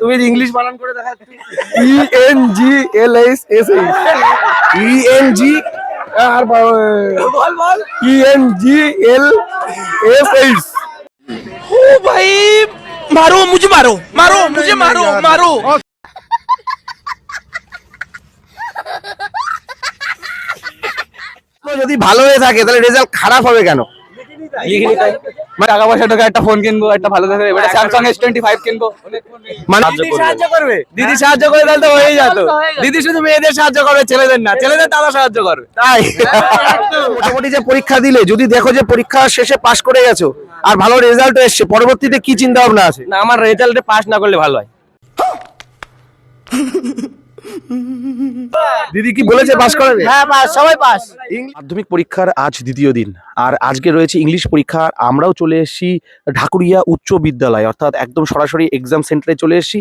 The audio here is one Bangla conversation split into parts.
তুমি ইংলিশ বানান করে দেখাচ্ছ E N G L S S E N G R বল বল E N G L S H ओ भाई मारो मुझे मारो मारो मुझे मारो मारो যদি ভালো হয়ে থাকে তাহলে রেজাল্ট খারাপ হবে কেন মানে টাকা পয়সা টাকা একটা ফোন কিনবো একটা ভালো দেখে এবারে স্যামসাং এস টোয়েন্টি ফাইভ কিনবো। মানে দিদি সাহায্য করবে। দিদি সাহায্য করে তাহলে তো হয়ে যেত দিদি শুধু মেয়েদের সাহায্য করবে ছেলেদের না। ছেলেদের তারা সাহায্য করবে। তাই? মোটামুটি যে পরীক্ষা দিলে যদি দেখো যে পরীক্ষা শেষে পাশ করে গেছো আর ভালো রেজাল্ট এসছে পরবর্তীতে কি চিন্তা ভাবনা আছে? না আমার রেজাল্টে পাস না করলে ভালো হয়। দিদি কি বলেছে পাস করাবে? হ্যাঁ পাস সবাই পাস। মাধ্যমিক পরীক্ষার আজ দ্বিতীয় দিন আর আজকে রয়েছে ইংলিশ পরীক্ষা। আমরাও চলে এসেছি ঢাকুরিয়া উচ্চ বিদ্যালয় অর্থাৎ একদম সরাসরি এক্সাম সেন্টারে চলে এসেছি।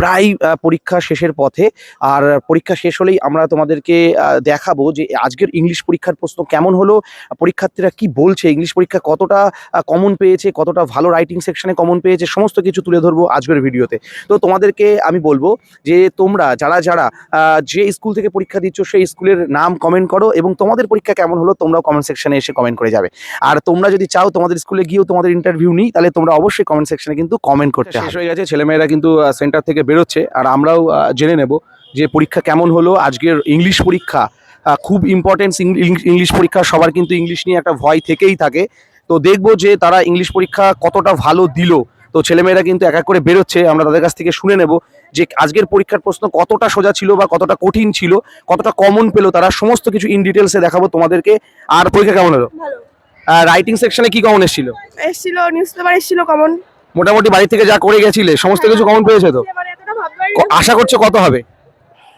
প্রায় পরীক্ষা শেষের পথে আর পরীক্ষা শেষ হলেই আমরা তোমাদেরকে দেখাবো যে আজকের ইংলিশ পরীক্ষার প্রশ্ন কেমন হলো পরীক্ষার্থীরা কি বলছে ইংলিশ পরীক্ষা কতটা কমন পেয়েছে কতটা ভালো রাইটিং সেকশনে কমন পেয়েছে সমস্ত কিছু তুলে ধরবো আজকের ভিডিওতে তো তোমাদেরকে আমি বলব যে তোমরা যারা যারা যে স্কুল থেকে পরীক্ষা দিচ্ছ সেই স্কুলের নাম কমেন্ট করো এবং তোমাদের পরীক্ষা কেমন হলো তোমরাও কমেন্ট সেকশনে এসে কমেন্ট করে যাবে। আর তোমরা যদি চাও তোমাদের স্কুলে গিয়েও তোমাদের ইন্টারভিউ নিই তাহলে তোমরা অবশ্যই কমেন্ট সেকশনে কিন্তু কমেন্ট করতে শেষ হয়ে গেছে ছেলেমেয়েরা কিন্তু সেন্টার থেকে বেরোচ্ছে আর আমরাও জেনে নেব যে পরীক্ষা কেমন হলো। আজকের ইংলিশ পরীক্ষা খুব ইম্পর্টেন্স ইংলিশ পরীক্ষা সবার কিন্তু ইংলিশ নিয়ে একটা ভয় থেকেই থাকে। তো দেখব যে তারা ইংলিশ পরীক্ষা কতটা ভালো দিল। তো ছেলেমেয়েরা কিন্তু এক এক করে বেরোচ্ছে আমরা তাদের কাছ থেকে শুনে নেব যে আজকের পরীক্ষার প্রশ্ন কতটা সোজা ছিল বা কতটা কঠিন ছিল কতটা কমন পেল তারা সমস্ত কিছু ইন ডিটেলসে দেখাবো তোমাদেরকে। আর পরীক্ষা কেমন হলো? আর রাইটিং সেকশনে কি কমন এসেছিল? এসেছিল নিউজ পেপার এসেছিল কমন মোটামুটি বাড়ি থেকে যা করে গেছিলে সমস্ত কিছু কমন পেয়েছে তো? আশা করছ কত হবে?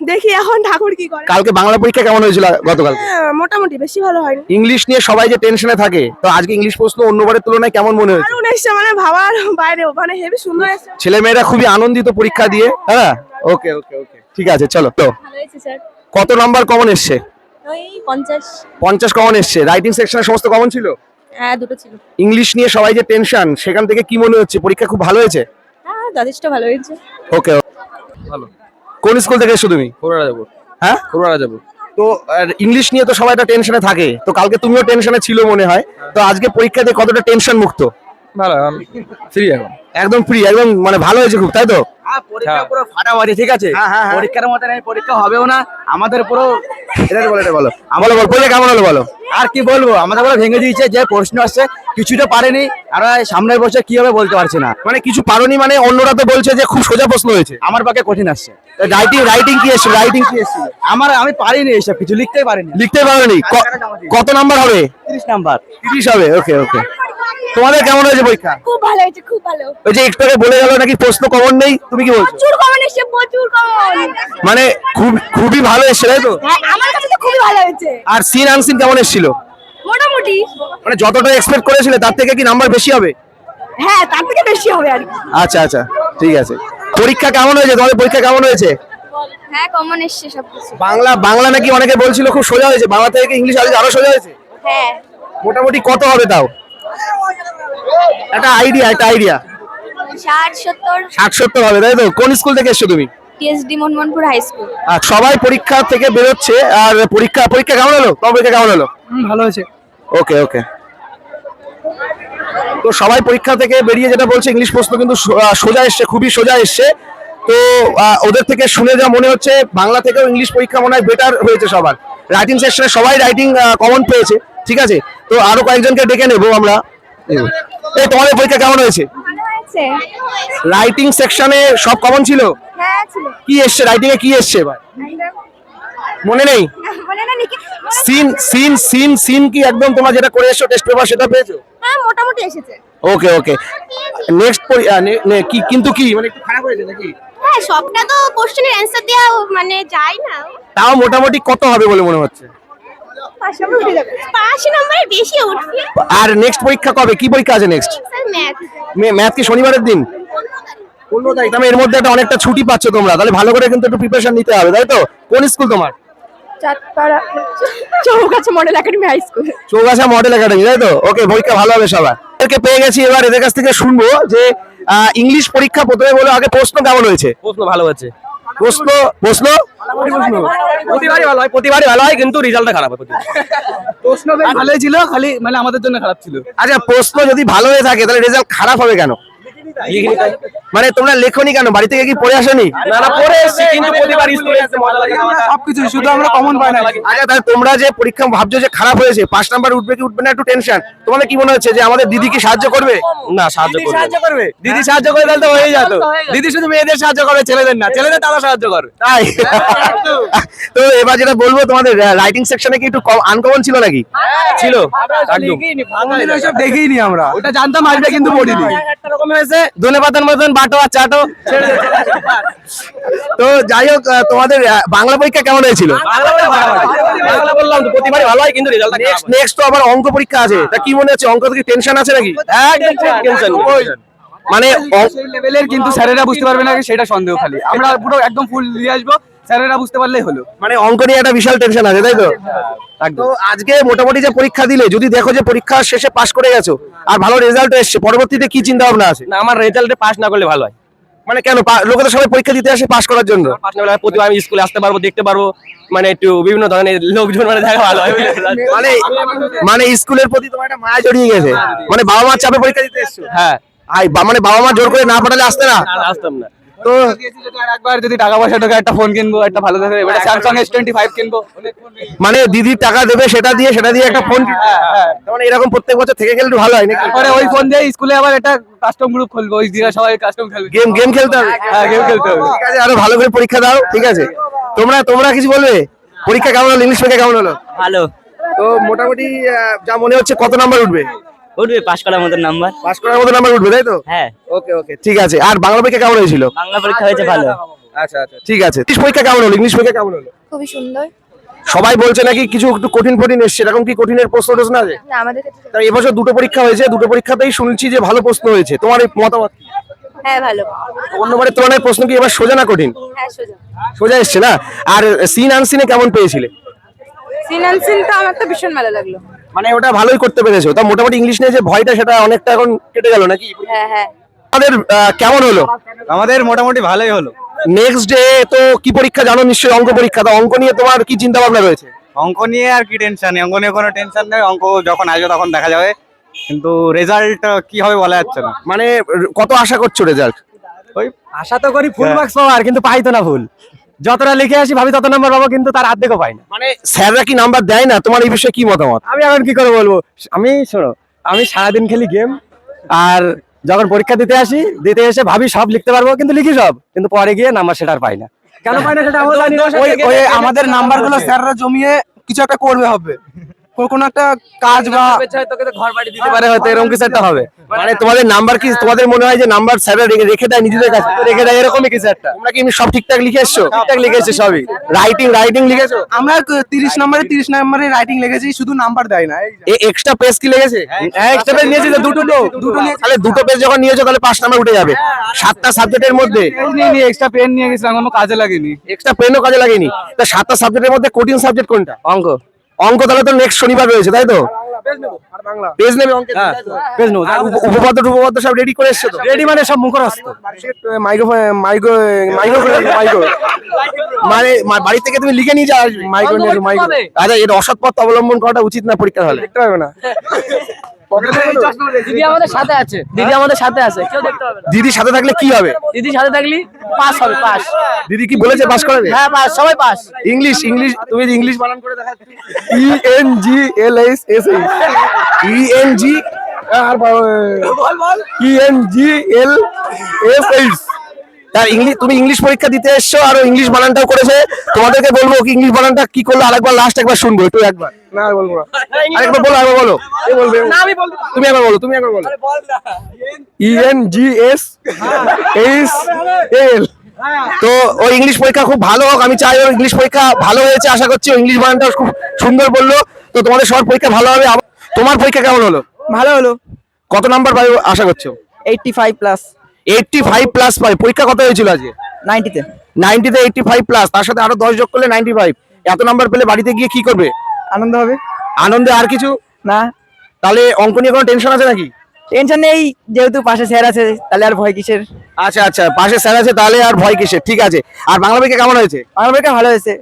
দেখি এখন ঠাকুর কি করে। কালকে বাংলা পরীক্ষা কেমন হয়েছিল গতকাল? হ্যাঁ, মোটামুটি বেশি ভালো হয়নি। ইংলিশ নিয়ে সবাই যে টেনশনে থাকে তো আজকে ইংলিশ প্রশ্ন অন্যবারের তুলনায় কেমন মনে হয়েছে? দারুণ এসছে মানে ভাবার বাইরে মানে হেভি সুন্দর এসছে। ছেলে মেয়েরা খুবই আনন্দিত পরীক্ষা দিয়ে হ্যাঁ? ওকে ওকে ওকে ঠিক আছে চলো তো। ভালো হয়েছে স্যার কত নাম্বার কমন এসছে? পঞ্চাশ। কমন এসছে। রাইটিং সেকশনে সমস্ত কমন ছিল? হ্যাঁ দুটো ছিল। ইংলিশ নিয়ে সবাই যে টেনশন সেখান থেকে কি মনে হচ্ছে? পরীক্ষা খুব ভালো হয়েছে? হ্যাঁ যথেষ্ট ভালো হয়েছে। ওকে ভালো। কোন স্কুল থেকে এসো তুমি যাব হ্যাঁ করোনা যাব তো ইংলিশ নিয়ে তো সবাই একটা টেনশনে থাকে তো কালকে তুমিও টেনশনে ছিল মনে হয় তো আজকে পরীক্ষাতে কতটা টেনশন মুক্ত ভালো ফ্রি এখন একদম ফ্রি একদম মানে ভালো হয়েছে খুব তাই তো পরীক্ষা হ্যাঁ। পুরো ফাটাফাটি ঠিক আছে হ্যাঁ, হ্যাঁ, হ্যাঁ। পরীক্ষার মতো নেই পরীক্ষা হবেও না আমাদের পুরো এটা বলো এটা বলো বলো বলো পরীক্ষা কেমন হলো বলো আর কি বলব? আমাদের বলে ভেঙে দিয়েছে যে প্রশ্ন আসছে কিছুটা পারেনি। আর সামনের বসে কি হবে বলতে পারছি না। মানে কিছু পারোনি মানে অন্যরা তো বলছে যে খুব সোজা প্রশ্ন হয়েছে। আমার পক্ষে কঠিন আসছে। রাইটিং রাইটিং কি এসেছিল? রাইটিং কি এসেছিল? আমার আমি পারিনি এইসব কিছু লিখতেই পারিনি। লিখতে পারিনি? কত নাম্বার হবে? তিরিশ নাম্বার তিরিশ হবে ওকে ওকে তোমাদের কেমন হয়েছে পরীক্ষা? খুব ভালো হয়েছে খুব ভালো। ওই যে একটু আগে বলে গেল নাকি প্রশ্ন কমন নেই? তুমি কি বলছো? প্রচুর কমন এসছে প্রচুর কমন মানে খুব খুবই ভালো এসছে তাই তো? হ্যাঁ আমার কাছে তো খুবই ভালো হয়েছে। আর সিন আনসিন কেমন এসেছিল? মোটামুটি। মানে যতটা এক্সপেক্ট করেছিলে তার থেকে কি নাম্বার বেশি হবে? হ্যাঁ তার থেকে বেশি হবে আর আচ্ছা আচ্ছা ঠিক আছে। পরীক্ষা কেমন হয়েছে? তোমাদের পরীক্ষা কেমন হয়েছে? হ্যাঁ কমন এসছে সব কিছু বাংলা বাংলা নাকি অনেকে বলছিল খুব সোজা হয়েছে বাংলা থেকে ইংলিশ আজ আরও সোজা হয়েছে? হ্যাঁ। মোটামুটি কত হবে তাও? একটা আইডিয়া একটা আইডিয়া ষাট সত্তর। ষাট সত্তর হবে তাই তো? কোন স্কুল থেকে এসছো তুমি? টিএসডি মনমোহনপুর হাই স্কুল আর সবাই পরীক্ষা থেকে বেরোচ্ছে আর পরীক্ষা পরীক্ষা কেমন হলো? তোমার পরীক্ষা কেমন হলো? ভালো হয়েছে। ওকে ওকে তো সবাই পরীক্ষা থেকে বেরিয়ে যেটা বলছে ইংলিশ প্রশ্ন কিন্তু সোজা এসছে খুবই সোজা এসছে। তো ওদের থেকে শুনে যা মনে হচ্ছে বাংলা থেকেও ইংলিশ পরীক্ষা মনে হয় বেটার হয়েছে সবার। রাইটিং সেকশনে সবাই রাইটিং কমন পেয়েছে ঠিক আছে? তো আরও কয়েকজনকে ডেকে নেব আমরা। এই তোমাদের পরীক্ষা কেমন হয়েছে? রাইটিং সেকশনে সব কমন ছিল? হ্যাঁ ছিল। কি এসছে? রাইটিং এ কি এসছে এবার? মনে নেই? সিন সিন সিন সিন কি একদম তোমার যেটা করে এসছো টেস্ট পেপার সেটা পেয়েছ? হ্যাঁ মোটামুটি এসেছে। ওকে ওকে নেক্সট কি কিন্তু কি মানে একটু খারাপ হয়েছে নাকি? হ্যাঁ সবটা তো কোশ্চেনের অ্যান্সার দেওয়া মানে যায় না। তাও মোটামুটি কত হবে বলে মনে হচ্ছে? আর নেক্সট পরীক্ষা কবে? কি পরীক্ষা আছে নেক্সট স্যার ম্যাথ ম্যাথ কি শনিবারের দিন? পনেরো তারিখ। এর মধ্যে একটা অনেকটা ছুটি পাচ্ছ তোমরা। তাহলে ভালো করে কিন্তু একটু প্রিপারেশন নিতে হবে তাই তো? কোন স্কুল তোমার? Chaugachha model academy high school Chaugachha model academy তাই তো? ওকে পরীক্ষা ভালো হবে সবার। এদেরকে পেয়ে গেছি এবার এদের কাছ থেকে শুনব যে ইংলিশ পরীক্ষা প্রথমে বলো আগে প্রশ্ন কেমন হয়েছে? প্রশ্ন ভালো হচ্ছে প্রশ্ন প্রশ্ন? প্রতিবারই ভালো হয় প্রতিবারই ভালো হয় কিন্তু রেজাল্টটা খারাপ হয় প্রশ্ন ভালোই ছিল খালি মানে আমাদের জন্য খারাপ ছিল। আচ্ছা প্রশ্ন যদি ভালো হয়ে থাকে তাহলে রেজাল্ট খারাপ হবে কেন? মানে তোমরা লেখনি কেন? বাড়ি থেকে কি পড়ে আসনি? না না পড়ে এসেছি কিন্তু প্রতিবার স্কুলে এসে মজা লাগে সবকিছু শুধু আমরা কমন পাই না। আচ্ছা তাহলে তোমরা যে পরীক্ষা ভাবছ যে খারাপ হয়েছে পাঁচ নাম্বার উঠবে কি উঠবে না একটু টেনশন তোমাদের কি মনে হচ্ছে যে আমাদের দিদি কি সাহায্য করবে? না সাহায্য করবে করবে? দিদি সাহায্য করে তাহলে তো হয়ে যেত। দিদি শুধু মেয়েদের সাহায্য করে ছেলেদের না। ছেলেদের তারা সাহায্য করবে। তাই? তো এবার যেটা বলব তোমাদের রাইটিং সেকশনে কি একটু আনকমন ছিল নাকি? ছিল। একদম। দেখিনি আমরা। ওটা জানতাম আসবে কিন্তু পড়িনি। একটা রকম হয়েছে ধনে পাতার মতন বাটো আর চাটো। তো যাই হোক তোমাদের বাংলা পরীক্ষা কেমন হয়েছিল? বাংলা ভালো বললাম তো প্রতিবারই ভালো হয় কিন্তু রেজাল্টটা খারাপ নেক্সট তো আবার অঙ্ক পরীক্ষা আছে। তা কি মনে হচ্ছে অঙ্ক থেকে টেনশন আছে নাকি? একদম টেনশন মানে লেভেলের কিন্তু স্যারেরা বুঝতে পারবে না সেটা সন্দেহ খালি। আমরা পুরো একদম ফুল দিয়ে আসব। স্যারেরা বুঝতে পারলেই হলো। মানে অঙ্ক নিয়ে একটা বিশাল টেনশন আছে তাই তো? তো আজকে মোটামুটি যে পরীক্ষা দিলে যদি দেখো যে পরীক্ষা শেষে পাশ করে গেছো আর ভালো রেজাল্ট এসছে পরবর্তীতে কি চিন্তা ভাবনা আছে? না আমার রেজাল্টে পাস না করলে ভালো হয়। মানে কেন? লোকে তো সবাই পরীক্ষা দিতে আসে পাশ করার জন্য। প্রতিবার আমি স্কুলে আসতে পারব দেখতে পারব মানে একটু বিভিন্ন ধরনের লোকজন মানে দেখা ভালো হয়। মানে মানে স্কুলের প্রতি তোমার একটা মায়া জড়িয়ে গেছে। মানে বাবা মার চাপে পরীক্ষা দিতে এসছো? হ্যাঁ। মানে বাবা মা জোর করে না পাঠালে আসতে না আসতাম না। তো একবার যদি টাকা পয়সা ঢোকে একটা ফোন কিনবো একটা ভালো দেখে এবারে স্যামসাং এস টোয়েন্টি ফাইভ কিনবো। মানে দিদির টাকা দেবে সেটা দিয়ে সেটা দিয়ে একটা ফোন মানে এরকম প্রত্যেক বছর থেকে গেলে একটু ভালো হয় নাকি? ওই ফোন দিয়ে স্কুলে আবার একটা কাস্টম গ্রুপ খুলবো। ওই দিয়ে সবাই কাস্টম খেলবে। গেম গেম খেলতে হবে? হ্যাঁ, game খেলতে হবে। ঠিক আছে আরও ভালো করে পরীক্ষা দাও ঠিক আছে। তোমরা তোমরা কিছু বলবে? পরীক্ষা কেমন হলো? ইংলিশ পরীক্ষা কেমন হলো? ভালো। তো মোটামুটি যা মনে হচ্ছে কত নাম্বার উঠবে? উঠবে পাশ করার মতো নাম্বার পাস করার মতো নাম্বার উঠবে তাই তো? হ্যাঁ। ওকে ওকে ঠিক আছে। আর বাংলা পরীক্ষা কেমন হয়েছিল? বাংলা পরীক্ষা হয়েছে ভালো। আচ্ছা আচ্ছা ঠিক আছে। ইংলিশ পরীক্ষা কেমন হলো? ইংলিশ পরীক্ষা কেমন হলো? খুবই সুন্দর। সবাই বলছে নাকি কিছু একটু কঠিন কঠিন এসছে? এরকম কি কঠিনের প্রশ্ন টশ্ন আছে? না আমাদের ক্ষেত্রে তাই এবছর দুটো পরীক্ষা হয়েছে। দুটো পরীক্ষাতেই শুনছি যে ভালো প্রশ্ন হয়েছে। তোমার এই মতামত হ্যাঁ ভালো। অন্যবারের তুলনায় প্রশ্ন কি এবার সোজা না কঠিন? হ্যাঁ সোজা। সোজা এসছে না? আর সিন আনসিনে কেমন পেয়েছিলে? সিনানসিন তো আমার তো ভীষণ ভালো লাগল। মানে ওটা ভালোই করতে পেরেছ। তা মোটামুটি ইংলিশ নিয়ে যে ভয়টা সেটা অনেকটা এখন কেটে গেল নাকি? হ্যাঁ হ্যাঁ। আমাদের আহ, কেমন হলো? আমাদের মোটামুটি ভালোই হলো। নেক্সট ডে তো কি পরীক্ষা জানো? নিশ্চয়ই অঙ্ক পরীক্ষা। তো অঙ্ক নিয়ে তোমার কি চিন্তা ভাবনা রয়েছে? অঙ্ক নিয়ে আর কি টেনশন নেই। অঙ্ক নিয়ে কোনো টেনশন নেই। অঙ্ক যখন আসবে তখন দেখা যাবে। কিন্তু রেজাল্ট কি হবে বলা যাচ্ছে না। মানে কত আশা করছ রেজাল্ট ওই আশা তো করি ফুল মার্কস পাওয়ার কিন্তু পাই তো না ফুল যতটা লিখে আসি ভাবি তত নাম্বার পাবো কিন্তু তার আর্ধেকও পাই না। মানে স্যাররা কি নাম্বার দেয় না? তোমার এই বিষয়ে কি মতামত? আমি এখন কি করে বলব? আমি শোনো আমি সারাদিন খেলি গেম আর যখন পরীক্ষা দিতে আসি দিতে এসে ভাবি সব লিখতে পারব কিন্তু লিখি সব কিন্তু পরে গিয়ে নাম্বার সেটা আর পাই না। কেন পাই না সেটা আমাদের নাম্বারগুলো স্যাররা জমিয়ে কিছু একটা করবে হবে। কোনো একটা কাজ বা ঘর বাড়ি দিতে পারে হয়তো এরকম কিছু একটা হবে। মানে তোমাদের নাম্বার কি? তোমাদের মনে হয় যে নাম্বার স্যাররা রেখে দেয় নিজেদের কাছে? রেখে দেয় এরকমই কিছু একটা? তোমরা কি সব ঠিকঠাক লিখে এসছো? ঠিকঠাক লিখেছে সবই? রাইটিং রাইটিং লিখেছো? আমরা তিরিশ নম্বরে তিরিশ নম্বরে রাইটিং লিখেছি শুধু নাম্বার দেয় না এই এক্সট্রা পেজ কি লেগেছে? হ্যাঁ এক্সট্রা পেজ নিয়েছি তো। দুটো দুটো তাহলে দুটো পেজ যখন নিয়েছো তাহলে পাঁচ নাম্বার উঠে যাবে। সাতটা সাবজেক্টের মধ্যে। নিয়ে এক্সট্রা পেন নিয়ে গেছিলাম কোনো কাজে লাগেনি। এক্সট্রা পেনও কাজে লাগেনি? তা সাতটা সাবজেক্টের মধ্যে কঠিন সাবজেক্ট কোনটা? অঙ্ক। অঙ্ক তাহলে তো নেক্সট শনিবার রয়েছে তাই তো? পেজ নেবে? অঙ্কের হ্যাঁ? পেজ নেব আর উপপাদ্য সব রেডি করে এসছো তো? রেডি মানে সব মুখরস্ত মাইক্রো মাইক্রো মাইক্রো মাইক্রো মানে বাড়ি থেকে তুমি লিখে নিয়ে যাও মাইক্রো মাইক্রো আচ্ছা এটা অসৎ পথ অবলম্বন করাটা উচিত না পরীক্ষা হলে? দেখতে পারবে না। দিদি আমাদের সাথে আছে। দিদি আমাদের সাথে আছে কেউ দেখতে পাবে না। দিদির সাথে থাকলে কি হবে? দিদি সাথে থাকলে পাস হবে পাস। দিদি কি বলেছে পাস করাবে? হ্যাঁ পাস সবাই পাস। ইংলিশ ইংলিশ তুমি ইংলিশ বানান করে দেখাচ্ছ। E N G L S S E N G আর E N G L S H তার ইংলিশ তুমি ইংলিশ পরীক্ষা দিতে এসছো আর ইংলিশ বানানটাও করেছে। তোমাদেরকে বলব কি ইংলিশ বানানটা কি করল? আরেকবার লাস্ট একবার শুনব একটু একবার। না বলব না। আরেকবার বলো আরেকবার বলো। বলবে। তুমি একবার বলো তুমি একবার বলো। E N G S S L তো ও ইংলিশ পরীক্ষা খুব ভালো হোক আমি চাই ওর ইংলিশ পরীক্ষা ভালো হয়েছে আশা করছি ও ইংলিশ বানানটা খুব সুন্দর বলল। তো তোমাদের সবার পরীক্ষা ভালো হবে তোমার পরীক্ষা কেমন হলো? ভালো হলো। কত নাম্বার পাবে আশা করছ? Eighty five plus eighty five plus পাবে পরীক্ষা কত হয়েছিল আজকে? নাইনটিতে নাইনটিতে এইটটি ফাইভ প্লাস তার সাথে আরও দশ যোগ করলে নাইনটি ফাইভ এত নাম্বার পেলে বাড়িতে গিয়ে কি করবে? আনন্দ হবে। আনন্দে আর কিছু? না। তাহলে অঙ্ক নিয়ে কোনো টেনশন আছে নাকি? টেনশন নেই যেহেতু পাশে স্যার আছে তাহলে আর ভয় কিসের? আচ্ছা আচ্ছা পাশে স্যার আছে তাহলে আর ভয় কিসের? ঠিক আছে। আর বাংলা পরীক্ষা কেমন হয়েছে? আমার পরীক্ষা ভালো হয়েছে।